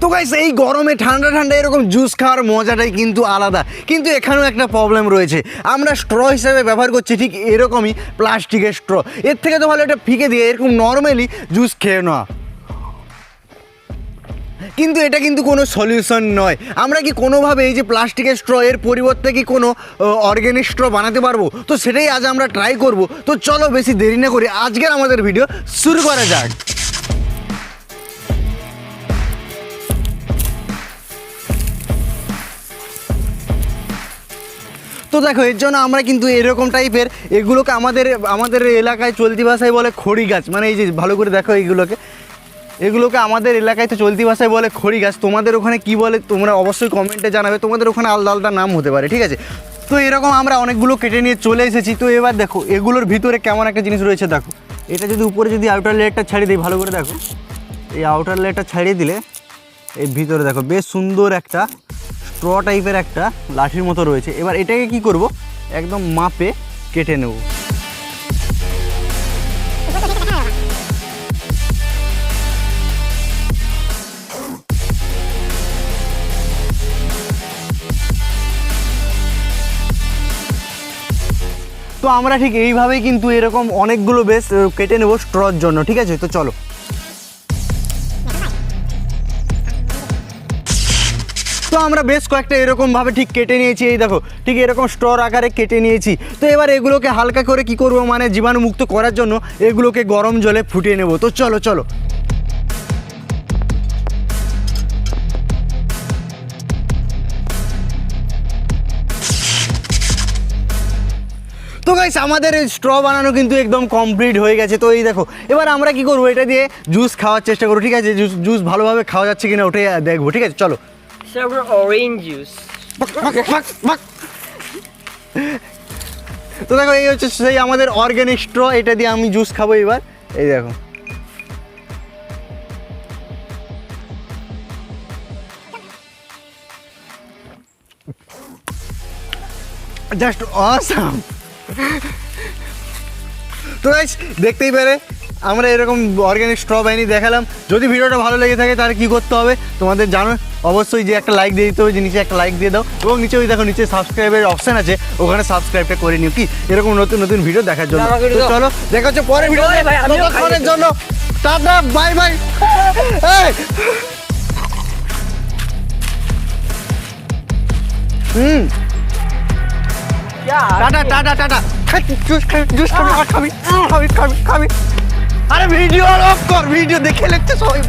তো গাইস এই গরমে ঠান্ডা ঠান্ডা এরকম জুস খাওয়ার মজাটাই কিন্তু আলাদা। কিন্তু এখানেও একটা প্রবলেম রয়েছে। আমরা স্ট্র হিসেবে ব্যবহার করছি ঠিক এরকমই প্লাস্টিকের স্ট্র এর থেকে তো ভালো এটা ফিকে দিয়ে এরকম নর্মালি জুস খেয়ে নেওয়া কিন্তু এটা কিন্তু কোনো সলিউশন নয়। আমরা কি কোনোভাবে এই যে প্লাস্টিকের স্ট্র এর পরিবর্তে কি কোনো অর্গ্যানিক স্ট্র বানাতে পারব? তো সেটাই আজ আমরা ট্রাই করব। তো চলো বেশি দেরি না করে আজকের আমাদের ভিডিও শুরু করা যাক। তো দেখো, এর জন্য আমরা কিন্তু এরকম টাইপের এগুলোকে আমাদের আমাদের এলাকায় চলতি ভাষায় বলে খড়ি গাছ। মানে এই যে ভালো করে দেখো এইগুলোকে। এগুলোকে আমাদের এলাকায় তো চলতি ভাষায় বলে খড়ি গাছ। তোমাদের ওখানে কি বলে তোমরা অবশ্যই কমেন্টে জানাবে। তোমাদের ওখানে আলাদা আলাদা নাম হতে পারে, ঠিক আছে? তো এরকম আমরা অনেকগুলো কেটে নিয়ে চলে এসেছি। তো এবার দেখো, এগুলোর ভিতরে কেমন একটা জিনিস রয়েছে দেখো। এটা যদি উপরে যদি আউটার লেয়ারটা ছাড়িয়ে দিই, ভালো করে দেখো। এই আউটার লেয়ারটা ছাড়িয়ে দিলে এই ভিতরে দেখো, বেশ সুন্দর একটা স্ট্র টাইপের একটা লাঠির মতো রয়েছে। এবার এটাকে কি করব? একদম মাপে কেটে নেব। তো আমরা ঠিক এইভাবেই কিন্তু এরকম অনেকগুলো বেশ কেটে নেব স্ট্রর জন্য, ঠিক আছে? তো চলো। তো আমরা বেশ কয়েকটা এরকমভাবে ঠিক কেটে নিয়েছি, এই দেখো, ঠিক এরকম স্ট্রর আকারে কেটে নিয়েছি। তো এবার এগুলোকে হালকা করে কি করব মানে জীবাণুমুক্ত করার জন্য এগুলোকে গরম জলে ফুটিয়ে নেব। তো চলো চলো। তো গাইস আমাদের স্ট্র বানানো কিন্তু একদম কমপ্লিট হয়ে গেছে। তো এই দেখো, এবার আমরা কি করব, এটা দিয়ে জুস খাওয়ার চেষ্টা করব, ঠিক আছে? জুস জুস ভালোভাবে খাওয়া যাচ্ছে কিনা ওটাই দেখব, ঠিক আছে? চলো। Sour orange juice. তো দেখো, এই হচ্ছে সেই আমাদের অর্গ্যানিক স্ট্র এটা দিয়ে আমি জুস খাব এবার। এই দেখো। জাস্ট অসাম তো দেখতেই পেরে আমরা এরকম অর্গ্যানিক স্ট্র বাহিনী দেখালাম। যদি ভিডিওটা ভালো লেগে থাকে তাহলে কী করতে হবে? তোমাদের জানো অবশ্যই যে একটা লাইক দিয়ে দিতে হবে যে নিচে একটা লাইক দিয়ে দাও। এবং নিচে ওই দেখো নিচে সাবস্ক্রাইবের অপশন আছে ওখানে সাবস্ক্রাইবটা করে নিও কি? এরকম নতুন নতুন ভিডিও দেখার জন্য। চলো দেখা হচ্ছে পরের ভিডিও। জন্য টাটা বাই বাই হুম. Tata tata tata. জুস খাবি জুস খাবি খাবি খাবি খাবি খাবি। আরে ভিডিও অফ কর ভিডিও দেখে লিখছে সবাই।